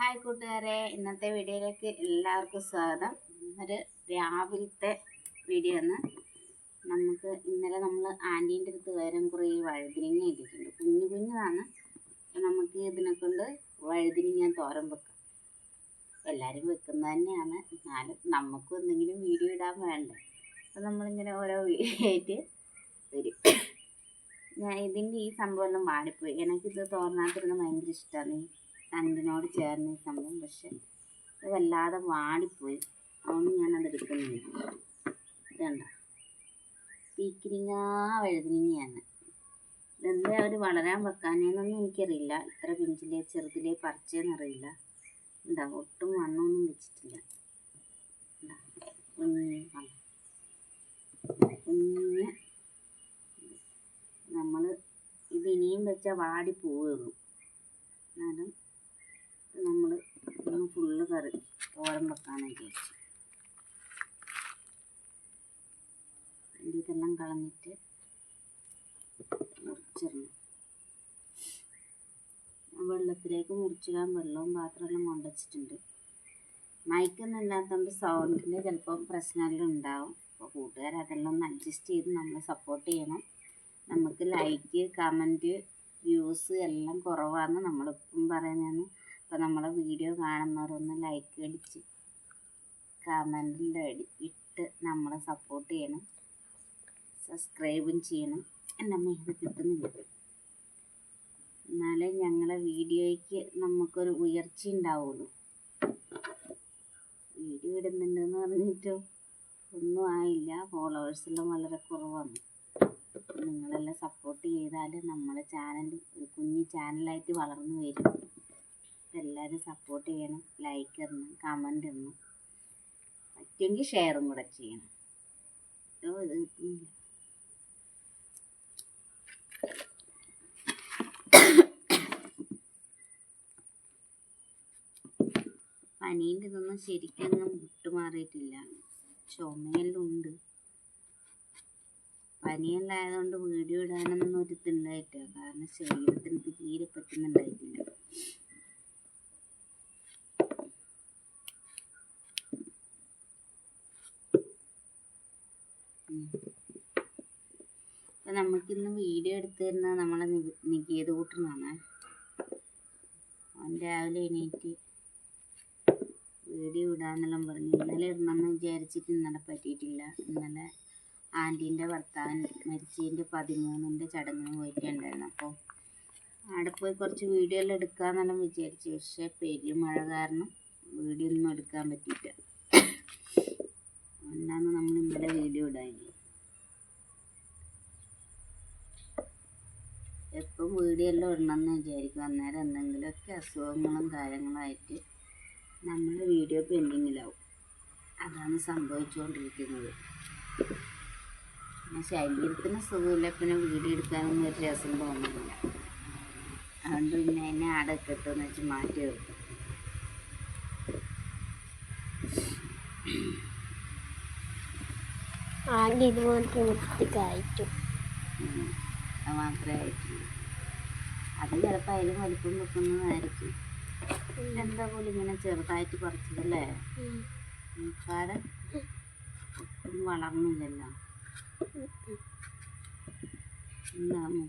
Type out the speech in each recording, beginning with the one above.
Hi കൂട്ടുകാരെ ഇന്നത്തെ വീഡിയോയിലേക്ക് എല്ലാവർക്കും സ്വാഗതം. ഒരു രാവിലത്തെ വീഡിയോ ആണ്. നമുക്ക് ഇന്നലെ നമ്മൾ ആന്റീന്റെ അടുത്ത് വരും കുറേ വഴുതിരിങ്ങ ഇട്ടിട്ടുണ്ട്. കുഞ്ഞു കുഞ്ഞതാണ്. നമുക്ക് ഇതിനെ കൊണ്ട് വഴുതിരിങ്ങ തോരൻ വെക്കാം. എല്ലാവരും വെക്കുന്നത് തന്നെയാണ്. എന്നാലും നമുക്കും എന്തെങ്കിലും വീഡിയോ ഇടാൻ വേണ്ടേ. അപ്പം നമ്മളിങ്ങനെ ഓരോ വീഡിയോ ആയിട്ട് വരും. ഞാൻ ഇതിന്റെ ഈ സംഭവം എല്ലാം വാടിപ്പോയി എനിക്കിത് തോന്നാത്തിരുന്ന ഭയങ്കര ഇഷ്ടമാണ് തണ്ടിനോട് ചേർന്ന സംഭവം. പക്ഷെ അത് വല്ലാതെ വാടിപ്പോയി. അതുകൊണ്ട് ഞാനത് എടുക്കുന്നില്ല. ഇതുണ്ട തീക്കിരിങ്ങ വഴുതിനിങ്ങയാണ്. ഇതെന്താ അവർ വളരാൻ വെക്കാനേന്നൊന്നും എനിക്കറിയില്ല. ഇത്ര പിഞ്ചിലെ ചെറുതിലെ പറിച്ചേന്നറിയില്ല. ഉണ്ടാ ഒട്ടും മണ്ണൊന്നും വെച്ചിട്ടില്ല? കുഞ്ഞ് നമ്മൾ ഇത് ഇനിയും വെച്ചാൽ വാടി പോവുള്ളൂ എന്നാലും നമ്മൾ ഒന്ന് ഫുള്ള് കറി ഓരം വെക്കാനായിട്ട് വെച്ചു. ഇതെല്ലാം കളഞ്ഞിട്ട് മുറിച്ചിടണം. വെള്ളത്തിലേക്ക് മുറിച്ചിടാൻ വെള്ളവും പാത്രമെല്ലാം കൊണ്ടുവച്ചിട്ടുണ്ട് മയക്കൊന്നും ഇല്ലാത്തതുകൊണ്ട് സൗണ്ടിന് ചിലപ്പം പ്രശ്നമെല്ലാം ഉണ്ടാവും. അപ്പോൾ കൂട്ടുകാർ അതെല്ലാം ഒന്ന് അഡ്ജസ്റ്റ് ചെയ്ത് നമ്മളെ സപ്പോർട്ട് ചെയ്യണം. നമുക്ക് ലൈക്ക് കമന്റ് വ്യൂസ് എല്ലാം കുറവാണെന്ന് നമ്മളിപ്പം പറയുന്നതാണ്. അപ്പോൾ നമ്മളെ വീഡിയോ കാണുന്നവരൊന്ന് ലൈക്ക് അടിച്ച് കമന്റിൽ ഇട്ട് നമ്മളെ സപ്പോർട്ട് ചെയ്യണം. സബ്സ്ക്രൈബും ചെയ്യണം. എന്റെ അമ്മ ഇത് കിട്ടുന്നില്ല. എന്നാലേ ഞങ്ങളെ വീഡിയോയ്ക്ക് നമുക്കൊരു ഉയർച്ച ഉണ്ടാവുള്ളൂ. വീഡിയോ ഇടുന്നുണ്ടെന്ന് പറഞ്ഞിട്ടോ ഒന്നും ആയില്ല. ഫോളോവേഴ്സെല്ലാം വളരെ കുറവാണ്. നിങ്ങളെല്ലാം സപ്പോർട്ട് ചെയ്താൽ നമ്മളെ ചാനൽ ഒരു കുഞ്ഞു ചാനലായിട്ട് വളർന്നു വരും. എല്ലാവരും സപ്പോർട്ട് ചെയ്യണം ലൈക്ക് ഇടണം കമന്റ് ഇടണം. പറ്റുമെങ്കിൽ ഷെയറും കൂടെ ചെയ്യണം. പനീന്റെ ഇതൊന്നും ശരിക്കങ്ങ് വിട്ടുമാറിയിട്ടില്ല ചുമയെല്ലാം ഉണ്ട് പനിയെല്ലാം ആയതുകൊണ്ട് വീഡിയോ ഇടാനൊന്നും ഒരു ഇതുണ്ടായിട്ടില്ല കാരണം ശരീരത്തിന് തീരെ പറ്റുന്നുണ്ടായിട്ടില്ല. അപ്പൊ നമുക്കിന്ന് വീഡിയോ എടുത്തു തരുന്നത് നമ്മളെ നികേത് കൂട്ടുന്നതാണ് അവൻ രാവിലെ എണീറ്റ് വീഡിയോ ഇടാന്നെല്ലാം പറഞ്ഞു. ഇന്നലെ ഇടണമെന്ന് വിചാരിച്ചിട്ട് ഇന്നലെ പറ്റിയിട്ടില്ല. ഇന്നലെ ആന്റീന്റെ ഭർത്താവൻ മരിച്ചതിന്റെ പതിമൂന്നിന്റെ ചടങ്ങിന് പോയിട്ടുണ്ടായിരുന്നു. അപ്പോൾ അവിടെ പോയി കുറച്ച് വീഡിയോ എല്ലാം എടുക്കാമെന്നെല്ലാം വിചാരിച്ചു. പക്ഷേ പെരുമഴ കാരണം വീഡിയോ ഒന്നും എടുക്കാൻ പറ്റിയില്ല. എന്നാണ് നമ്മൾ ഇന്നലെ വീഡിയോ ഇടാൻ എപ്പം വീഡിയോ എല്ലാം ഇടണമെന്ന് വിചാരിക്കും. അന്നേരം എന്തെങ്കിലുമൊക്കെ അസുഖങ്ങളും കാര്യങ്ങളായിട്ട് നമ്മൾ വീഡിയോ പെൻഡിങ്ങിലാവും. അതാണ് സംഭവിച്ചുകൊണ്ടിരിക്കുന്നത്. പിന്നെ ശരീരത്തിന് സുഖമില്ല പിന്നെ വീഡിയോ എടുക്കാനൊന്നും ഒരു രസം തോന്നുന്നില്ല. അതുകൊണ്ട് പിന്നെ എന്നെ ആടെ കിട്ടുമെന്ന് വെച്ച് മാറ്റി വെക്കും. ആകെ ഇതുപോലത്തെ. അത് മാത്രമേ ആയിട്ടുള്ളൂ. അത് ചിലപ്പോൾ അതിലും വലിപ്പം വെക്കുന്നതായിരിക്കും. എന്താ പോലും ഇങ്ങനെ ചെറുതായിട്ട് പറിച്ചതല്ലേ? നിൽക്കാതെ ഒട്ടും വളർന്നില്ലല്ലോ. എന്താണ്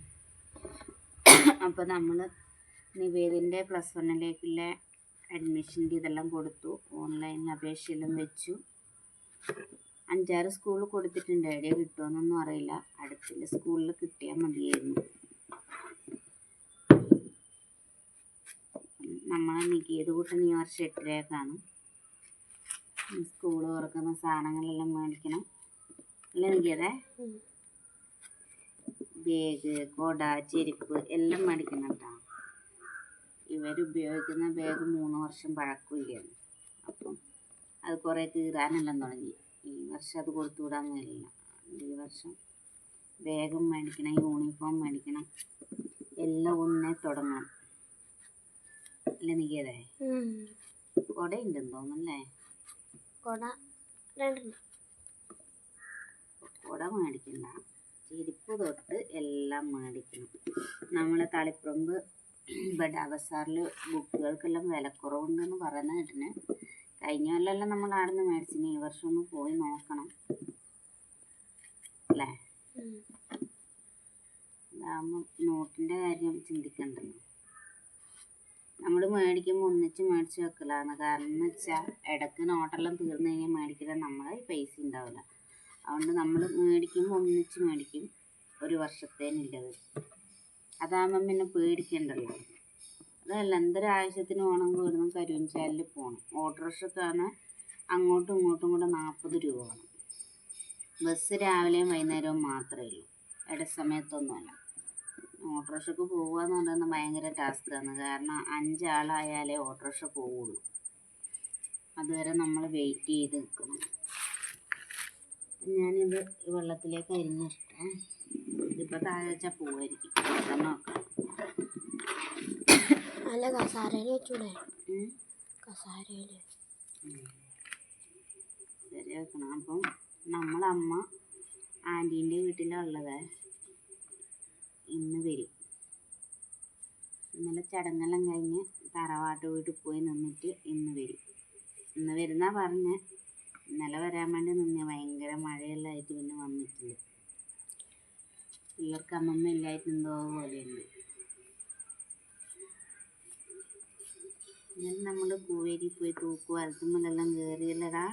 അപ്പോൾ നമ്മൾ നിവേദിന്റെ പ്ലസ് വണ്ണിലേക്കുള്ള അഡ്മിഷന്റെ ഇതെല്ലാം കൊടുത്തു. ഓൺലൈൻ അപേക്ഷയെല്ലാം വെച്ചു. അഞ്ചാറ് സ്കൂളിൽ കൊടുത്തിട്ടുണ്ട്. എവിടെയോ കിട്ടുമെന്നൊന്നും അറിയില്ല. അടുത്തുള്ള സ്കൂളിൽ കിട്ടിയാൽ മതിയായിരുന്നു. നമ്മളെ നികേത് കൂട്ടൻ ഈ വർഷം എട്ടിലേക്കാണ്. സ്കൂൾ തുറക്കുന്ന സാധനങ്ങളെല്ലാം മേടിക്കണം. അല്ലേ നികേതേ? ബാഗ് കൊട ചെരുപ്പ് എല്ലാം മേടിക്കണം കേട്ടോ. ഇവരുപയോഗിക്കുന്ന ബാഗ് മൂന്ന് വർഷം പഴക്കമില്ലായിരുന്നു അപ്പം അത് കുറേ കീറാനെല്ലാം തുടങ്ങി. ഈ വർഷം അത് കൊടുത്തു വിടാൻ കഴിയില്ല. ഈ വർഷം ബാഗും മേടിക്കണം യൂണിഫോം മേടിക്കണം. എല്ലാം ഒന്നേ തുടങ്ങണം അല്ലേ നീക്കിയതേ? കൊട ഉണ്ടെന്ന് തോന്നല്ലേ കൊട കുട മേടിക്കണ്ട. ചെരുപ്പ് തൊട്ട് എല്ലാം മേടിക്കണം. നമ്മളെ തളിപ്പറമ്പ് ബഡാ ബസാറിൽ ബുക്കുകൾക്കെല്ലാം വിലക്കുറവുണ്ടെന്ന് പറയുന്ന കേട്ടിന്. കഴിഞ്ഞ കൊല്ലമെല്ലാം നമ്മൾ ആടുന്ന് മേടിച്ചിന്. ഈ വർഷം ഒന്ന് പോയി നോക്കണം. അല്ലേ? അതാകുമ്പോൾ അതാകുമ്പം നോട്ടിന്റെ കാര്യം ചിന്തിക്കണ്ടല്ലോ. നമ്മൾ മേടിക്കുമ്പോൾ ഒന്നിച്ച് മേടിച്ച് വെക്കലാണ് കാരണം എന്ന് വെച്ചാൽ ഇടയ്ക്ക് നോട്ടെല്ലാം തീർന്നു കഴിഞ്ഞാൽ മേടിക്കാൻ നമ്മളെ പൈസ ഉണ്ടാവില്ല അതുകൊണ്ട് നമ്മൾ മേടിക്കുമ്പോൾ ഒന്നിച്ച് മേടിക്കും. ഒരു വർഷത്തേനുള്ളത് അതാകുമ്പം പിന്നെ പേടിക്കണ്ടല്ലോ. അതല്ല എന്തൊരു ആവശ്യത്തിന് പോകണമെങ്കിൽ ഇവിടുന്ന് കരുവഞ്ചാലിൽ പോകണം ഓട്ടോറിക്ഷക്കാണ് അങ്ങോട്ടും ഇങ്ങോട്ടും കൂടെ നാൽപ്പത് രൂപ വേണം. ബസ് രാവിലെയും വൈകുന്നേരവും മാത്രമേ ഉള്ളൂ. ഇടസമയത്തൊന്നുമല്ല ഓട്ടോറിക്ഷക്ക് പോകുക എന്ന് പറയുന്നത് ഭയങ്കര ടാസ്ക്കാണ്. കാരണം അഞ്ചാളായാലേ ഓട്ടോറിക്ഷ പോവുള്ളൂ. അതുവരെ നമ്മൾ വെയിറ്റ് ചെയ്ത് നിൽക്കണം ഞാനിത് വെള്ളത്തിലേക്ക് അരിഞ്ഞിട്ടേ ഇതിപ്പോൾ താഴെ വെച്ചാൽ പോവായിരിക്കും. നോക്കാം. അല്ല കസാരയിൽ വെച്ചൂടെ. കസാരയിൽ ശരി വെക്കണം. അപ്പം നമ്മളമ്മ ആന്റീന്റെ വീട്ടിലുള്ളത് ഇന്ന് വരും. ഇന്നലെ ചടങ്ങെല്ലാം കഴിഞ്ഞ് തറവാട്ട് വീട്ടിൽ പോയി നിന്നിട്ട് ഇന്ന് വരും. ഇന്ന് വരുന്നാ പറഞ്ഞ്. ഇന്നലെ വരാൻ വേണ്ടി നിന്നെ. ഭയങ്കര മഴയെല്ലാം ആയിട്ട് പിന്നെ വന്നിട്ടില്ല. പിള്ളേർക്ക് അമ്മമ്മ ഇല്ലായിട്ട് എന്തോ പോലെയുണ്ട്. ഇന്നലെ നമ്മൾ കൂവേരി പോയി തൂക്ക് വലത്തുമ്പോഴെല്ലാം കയറിയല്ലടാ.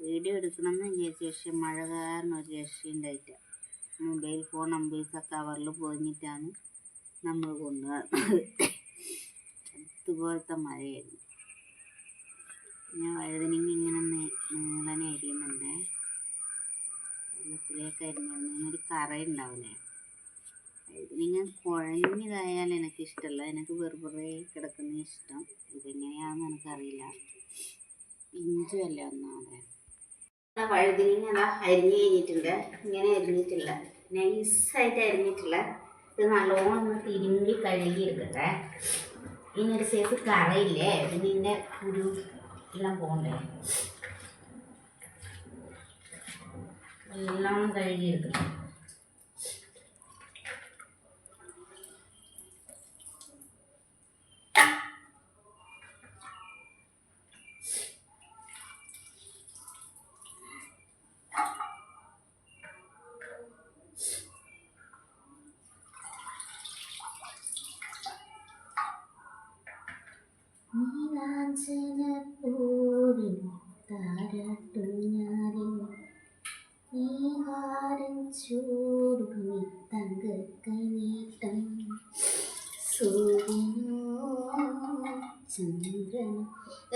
വീഡിയോ എടുക്കണമെന്ന് വിചാരിച്ചു പക്ഷെ മഴ കാരണം ഒരു രക്ഷയുണ്ടായിട്ട മൊബൈൽ ഫോൺ നമ്പേഴ്സ് കവറിൽ പൊതിഞ്ഞിട്ടാണ് നമ്മൾ കൊണ്ടുവന്നത്. ഇതുപോലത്തെ മഴയായിരുന്നു. പിന്നെ വഴുതനങ്ങ ഇങ്ങനെ നീളനെ അരിയുന്നുണ്ട്. വെള്ളത്തിലേക്ക് അരിഞ്ഞിരുന്നു. ഒരു കറ ഉണ്ടാവില്ലേ വഴുതനങ്ങ കുഴഞ്ഞതായാൽ എനിക്ക് ഇഷ്ടമല്ല എനിക്ക് വെറുതെ കിടക്കുന്ന ഇഷ്ടം. ഇതെങ്ങനെയാണെന്ന് എനിക്കറിയില്ല. ഇഞ്ചുമല്ല ഒന്നാമതെ? വഴുതിനിങ്ങ അതാ അരിഞ്ഞ് കഴിഞ്ഞിട്ടുണ്ട്. ഇങ്ങനെ അരിഞ്ഞിട്ടില്ല. നൈസായിട്ട് അരിഞ്ഞിട്ടില്ല. ഇത് നല്ലോണം ഒന്ന് തിരുമ്പി കഴുകി എടുക്കട്ടെ ഇങ്ങനൊരു സേഫ് കറയില്ലേ? ഇതിന്റെ കുരു എല്ലാം പോകണ്ടേ? എല്ലാം കഴുകി എടുക്കണം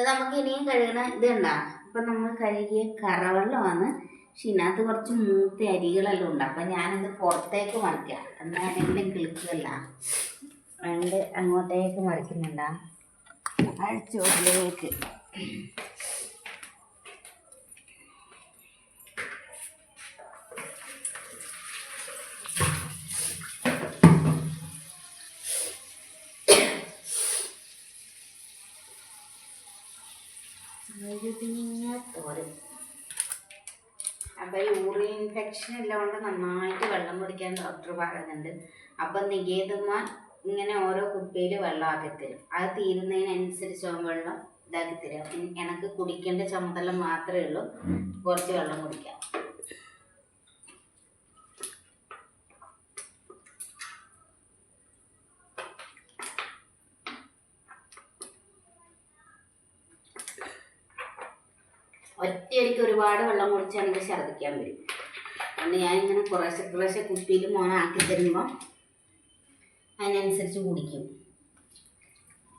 നമുക്ക് ഇനിയും കഴുകണ ഇതുണ്ടാ? അപ്പം നമ്മൾ കഴുകിയ കറവെള്ളമാണ്. പക്ഷെ ഇതിനകത്ത് കുറച്ച് മൂത്ത അരികളെല്ലാം ഉണ്ട്. അപ്പം ഞാനത് പുറത്തേക്ക് മറിക്കാം. എന്നാലെങ്കിലും കിളിക്കുകയല്ല രണ്ട് അങ്ങോട്ടേക്ക് മറിക്കുന്നുണ്ടാ? അഴിച്ചോട്ടിലേക്ക് തോരൻ അപ്പം യൂറിൻ ഇൻഫെക്ഷൻ ഉള്ളതുകൊണ്ട് നന്നായിട്ട് വെള്ളം കുടിക്കാൻ ഡോക്ടർ പറയുന്നുണ്ട്. അപ്പം നികേതമ്മ ഇങ്ങനെ ഓരോ കുപ്പിയിൽ വെള്ളം തരും. അത് തീരുന്നതിനനുസരിച്ച് അവൻ വെള്ളം ഇതാക്കി തരും. എനിക്ക് കുടിക്കേണ്ട ചുമതല മാത്രമേ ഉള്ളൂ. കുറച്ച് വെള്ളം കുടിക്കാം. ഒറ്റയടിക്ക് ഒരുപാട് വെള്ളം കുടിച്ചാൽ എനിക്ക് ഛർദ്ദിക്കാൻ വരും. അതുകൊണ്ട് ഞാനിങ്ങനെ കുറേശ്ശെ കുറേശ്ശെ കുപ്പിയിൽ മോനാക്കി തരുമ്പോൾ അതിനനുസരിച്ച് കുടിക്കും.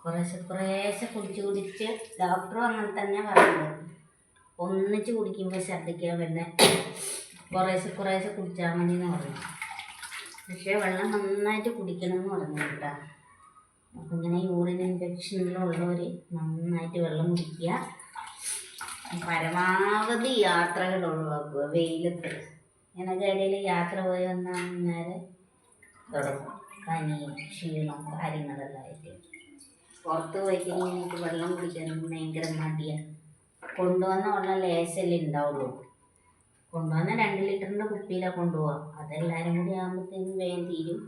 കുറേശ്ശെ കുറേശ്ശെ കുടിച്ച് കുടിച്ച് ഡോക്ടറും അങ്ങനെ തന്നെ പറയുന്നത്. ഒന്നിച്ച് കുടിക്കുമ്പോൾ ഛർദ്ദിക്കാൻ പിന്നെ കുറേശ്ശെ കുറേശ്ശെ കുടിച്ചാൽ മതി എന്ന് പറഞ്ഞു പക്ഷേ വെള്ളം നന്നായിട്ട് കുടിക്കണം എന്ന് പറഞ്ഞു കേട്ടോ അപ്പം ഇങ്ങനെ യൂറിൻ ഇൻഫെക്ഷനിലുള്ളവർ നന്നായിട്ട് വെള്ളം കുടിക്കുക. പരമാവധി യാത്രകൾ ഒഴിവാക്കുക. വെയിലത്ത്. എനിക്ക് ഇടയിൽ യാത്ര പോയി വന്നാൽ തുടങ്ങും. പനി ക്ഷീണം കാര്യങ്ങളെല്ലാം ആയിട്ട് പുറത്ത് പോയി കഴിഞ്ഞാൽ എനിക്ക് വെള്ളം കുടിക്കാനും ഭയങ്കര മടിയാണ് കൊണ്ടുവന്ന വെള്ളം ലേശല്ലേ ഉണ്ടാവുള്ളൂ. കൊണ്ടുവന്ന രണ്ട് ലിറ്ററിന്റെ കുപ്പിയിലാണ് കൊണ്ടുപോവുക അതെല്ലാവരും കൂടി ആകുമ്പോഴത്തേനും വേഗം തീരും.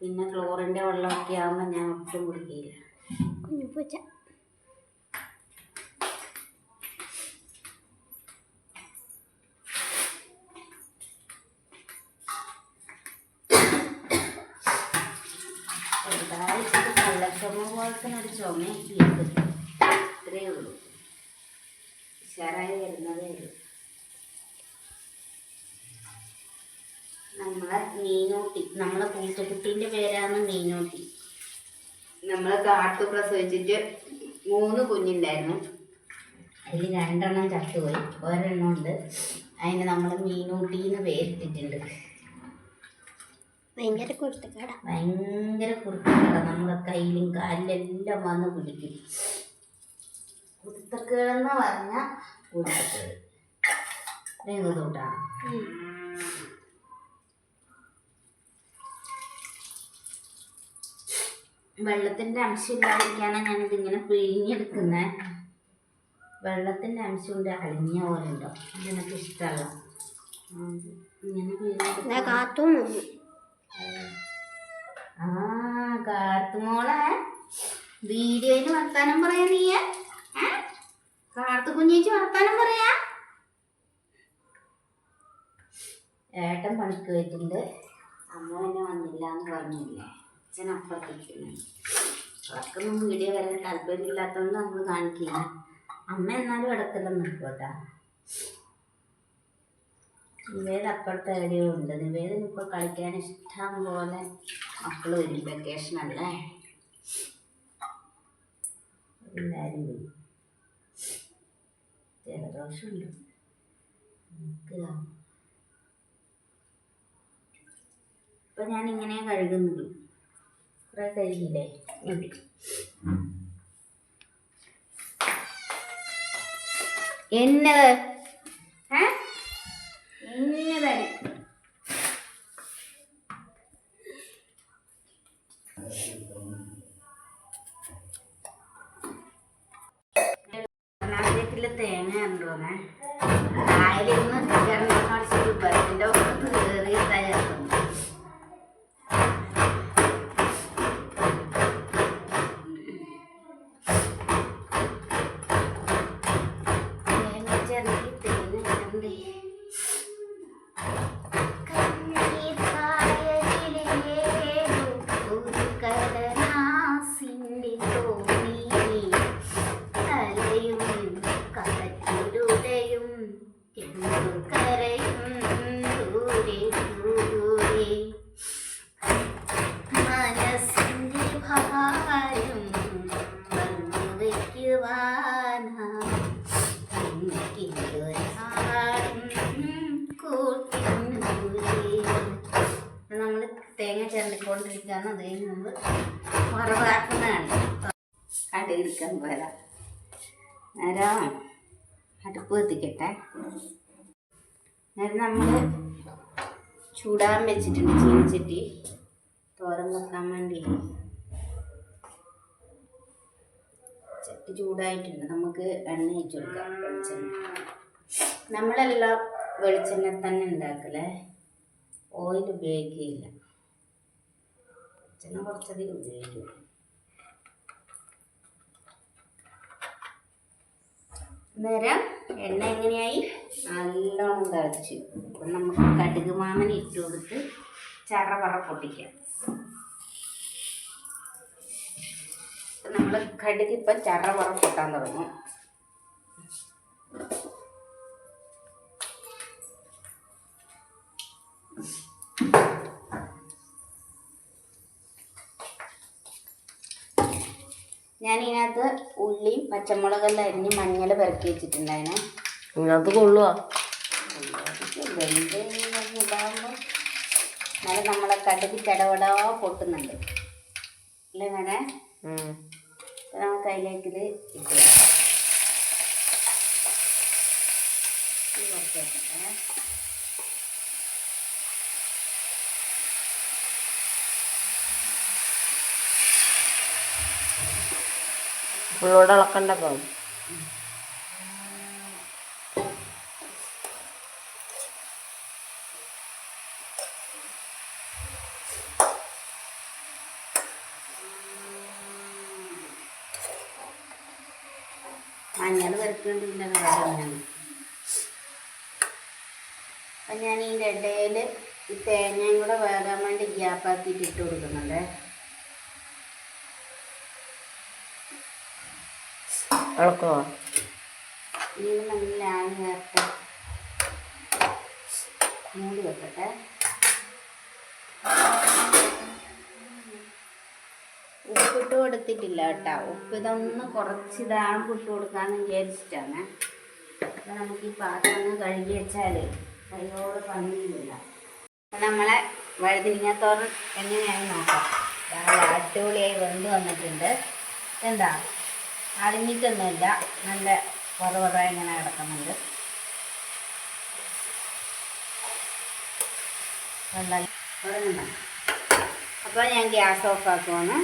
പിന്നെ ക്ലോറിന്റെ വെള്ളമൊക്കെ ആകുമ്പോൾ ഞാൻ ഒട്ടും കുടിക്കില്ല കുഞ്ഞു പൂച്ച ചെറുതായിട്ട് കള്ളച്ചുമ പോലത്തെ അത്രേ ഉള്ളൂ. ഉഷാറായി വരുന്നതേ ഉള്ളൂ. നമ്മളെ മീനൂട്ടി നമ്മളെ പൂച്ചക്കുട്ടീന്റെ പേരാണ് മീനൂട്ടി. നമ്മളെ കാട്ടു പ്രസവിച്ചിട്ട് മൂന്ന് കുഞ്ഞുണ്ടായിരുന്നു. അതിൽ രണ്ടെണ്ണം ചത്തുപോയി. ഒരെണ്ണം ഉണ്ട് അതിന് നമ്മൾ മീനൂട്ടി എന്ന് പേരിട്ടിട്ടുണ്ട്. ഭയങ്കര കുരുത്തക്കേടാ. ഭയങ്കര കുരുത്തക്കേട. നമ്മുടെ കയ്യിലും കാലിലെല്ലാം വന്ന് പിടിക്കും കുരുത്തക്കേടെന്ന് പറഞ്ഞാൽ കുരുത്തക്കേട്. രംഗത്തോട്ടാണ് വെള്ളത്തിന്റെ അംശം ഇല്ലാതിരിക്കാനാണ് ഞാനിതിങ്ങനെ പിഴിഞ്ഞെടുക്കുന്നത് വെള്ളത്തിന്റെ അംശം ഉണ്ട് അലിഞ്ഞ പോലെ ഉണ്ടോ? അതെനിക്ക് ഇഷ്ടമല്ല ഇങ്ങനെ പിഴിഞ്ഞെടുക്കാൻ കാത്തും ആ കാർത്തുമോളെ വീഡിയോയിൽ വർത്താനം പറയാ നീ കാർത്തു കുഞ്ഞേച്ചി വർത്താനം പറയാ. ഏട്ടൻ പണിക്ക് പോയിട്ടുണ്ട്. അമ്മ എന്നെ വന്നില്ല എന്ന് പറഞ്ഞില്ലേ? അച്ഛൻ അപ്പുറത്തേക്കുന്നു അവർക്കൊന്നും വീഡിയോ വരാൻ താല്പര്യമില്ലാത്തതുകൊണ്ട് നമ്മൾ കാണിക്കില്ല. അമ്മ എന്നാലും ഇടക്കെല്ലാം നിൽക്കോട്ടാ. നിവേദ അപ്പുറത്തെ എവിടെയോ ഉണ്ട്. നിവേദന ഇപ്പോൾ കളിക്കാൻ ഇഷ്ടം പോലെ. മക്കൾ വരും വെക്കേഷൻ അല്ലേ? എല്ലാവരും വരും. ജലദോഷമുണ്ട്. ഇപ്പൊ ഞാൻ ഇങ്ങനെ കഴുകുന്നുള്ളൂ കുറെ കഴുകിയില്ലേ മതി. എന്നത് ഏ? കർണാടകത്തിലെ തേങ്ങ ഉണ്ടോന്നെ കായലിന്ന് അത് നമ്മൾ മറവാക്കുന്നതാണ് കടുകെടുക്കാൻ പോരാ നേരം അടുപ്പ് കത്തിക്കട്ടെ. നേരം നമ്മൾ ചൂടാൻ വെച്ചിട്ടുണ്ട് ചീനിച്ചട്ടി തോരൻ വെക്കാൻ വേണ്ടി. ചട്ടി ചൂടായിട്ടുണ്ട്. നമുക്ക് എണ്ണ ഒഴിച്ചു കൊടുക്കാം. വെളിച്ചെണ്ണ നമ്മളെല്ലാം വെളിച്ചെണ്ണ തന്നെ ഉണ്ടാക്കലേ ഓയിൽ ഉപയോഗിക്കുകയില്ല. വെളിച്ചെണ്ണ കുറച്ചധികം ഉപയോഗിക്കും അന്നേരം എണ്ണ എങ്ങനെയായി? നല്ലോണം തിളച്ചു. അപ്പം നമുക്ക് കടുക് മാമന ഇട്ട് കൊടുത്ത് ചറവറ പൊട്ടിക്കാം. നമ്മൾ കടുക് ഇപ്പം ചറവറ പൊട്ടാൻ തുടങ്ങും. ഞാൻ ഇതിനകത്ത് ഉള്ളിയും പച്ചമുളകെല്ലാം അരിഞ്ഞ് മഞ്ഞൾ പെറുക്കി വെച്ചിട്ടുണ്ടായിരുന്നു. അത് കൊള്ളുക ഇതാകുമ്പോൾ എന്നാലും നമ്മളെ കടുക് ചടവടാ പൊട്ടുന്നുണ്ട്. അല്ലേ വേണേ നമുക്ക് അതിലേക്ക് ഇത് ഇട്ട് കുറച്ച് വെക്കട്ടെ. ഉള്ളോട് ഇളക്കണ്ട പാവും. മഞ്ഞൾ വരട്ടുണ്ടില്ല വേറെയാണ് അപ്പം ഞാൻ ഈ ഇടയിൽ ഈ തേങ്ങയും കൂടെ വേകാൻ വേണ്ടി ഗ്യാപ്പാക്കിയിട്ട് ഇട്ട് കൊടുക്കുന്നുണ്ടേ. ഇളക്കോ നല്ല ആണി മൂടി ഉപ്പിട്ട് കൊടുത്തിട്ടില്ല കേട്ടോ. ഉപ്പ് ഇതൊന്ന് കുറച്ച് ഇതാണ് ഇട്ട് കൊടുക്കാന്ന് വിചാരിച്ചിട്ടാണ്. അപ്പം നമുക്ക് ഈ പാത്രം ഒന്ന് കഴുകി വെച്ചാൽ കൈയോട് പണിയില്ല. നമ്മളെ വഴുതിരിങ്ങത്തോറ് എങ്ങനെയായി നോക്കാം. അടിപൊളിയായി വെന്ത് വന്നിട്ടുണ്ട്. എന്താ അളിഞ്ഞിട്ടൊന്നുമില്ല. നല്ല കുറവറ ഇങ്ങനെ കിടക്കുന്നുണ്ട്. അപ്പോൾ ഞാൻ ഗ്യാസ് ഓഫ് ആക്കുവാണ്.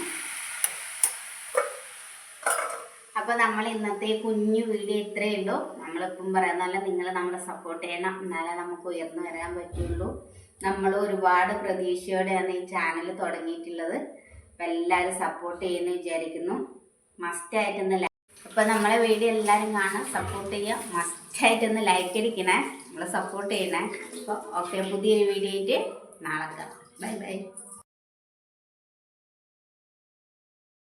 അപ്പോൾ നമ്മൾ ഇന്നത്തെ കുഞ്ഞു വീഡിയോ ഇത്രയേ ഉള്ളൂ. നമ്മളിപ്പം പറയുന്നതല്ല നിങ്ങൾ നമ്മളെ സപ്പോർട്ട് ചെയ്യണം. എന്നാലേ നമുക്ക് ഉയർന്നു വരാൻ പറ്റുള്ളൂ. നമ്മൾ ഒരുപാട് പ്രതീക്ഷയോടെയാണ് ഈ ചാനൽ തുടങ്ങിയിട്ടുള്ളത്. അപ്പം എല്ലാവരും സപ്പോർട്ട് ചെയ്യുമെന്ന് വിചാരിക്കുന്നു. മസ്റ്റായിട്ടൊന്ന് ലൈക്ക് അപ്പോൾ നമ്മളെ വീഡിയോ എല്ലാവരും കാണാൻ സപ്പോർട്ട് ചെയ്യുക. മസ്റ്റായിട്ടൊന്ന് ലൈക്ക് അടിക്കണേ നമ്മളെ സപ്പോർട്ട് ചെയ്യണേ. അപ്പോൾ ഓക്കെ പുതിയൊരു വീഡിയോ ആയിട്ട് നാളെ കാണാം. Bye bye